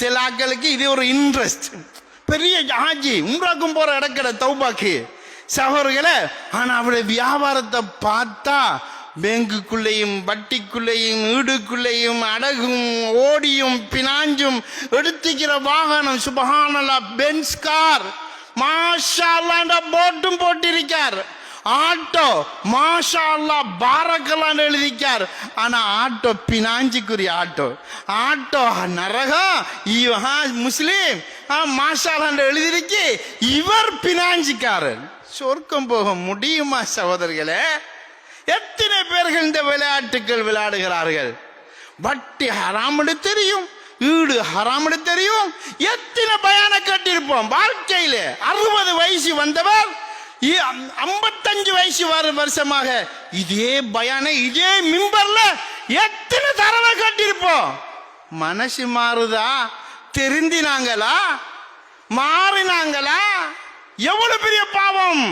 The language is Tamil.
சில ஆக்களுக்கு இது ஒரு இன்ட்ரெஸ்ட் பெரிய ஹாஜி உம்ராக்கும் போற இடக்கட தௌபாக்கு. சகோதரர்களே ஆனா அவருடைய வியாபாரத்தை பார்த்தா பேங்குக்குள்ளேயும் வட்டிக்குள்ளேயும் வீடுக்குள்ளேயும் அடகும் ஓடியும் பினாஞ்சும் எடுத்துக்கிற வாகனம் சுபஹானலா பென்ஸ் கார் மாஷா போட்டும் போட்டிருக்கார். ஆட்டோ மாஷா அல்லா பாரக்கலான்னு எழுதிக்கார் ஆனால் ஆட்டோ பினாஞ்சிக்குரிய ஆட்டோ. ஆட்டோ நரகம் இவன் முஸ்லீம். ஆ, மாஷாலான்னு எழுதிருக்கு இவர் பினாஞ்சிக்காரர். சொர்க்கம் போக முடியுமா சகோதரர்களே? எத்தனை பேர்கள் இந்த விளையாட்டுகள் விளையாடுகிறார்கள்? வட்டி ஹராமடு தெரியும் ஈடு ஹராமடு தெரியும். எத்தனை பயான கட்டிருப்போம் வாழ்க்கையில அறுபது வயசு வந்தவர் ஐம்பத்தஞ்சு வயசு வரும் வருஷமாக இதே பயான இதே மிம்பர்ல எத்தனை தரவை கட்டிருப்போம் மனசு மாறுதா தெரிந்தினாங்களா மாறினாங்களா எவ்வளவு பெரிய பாவம்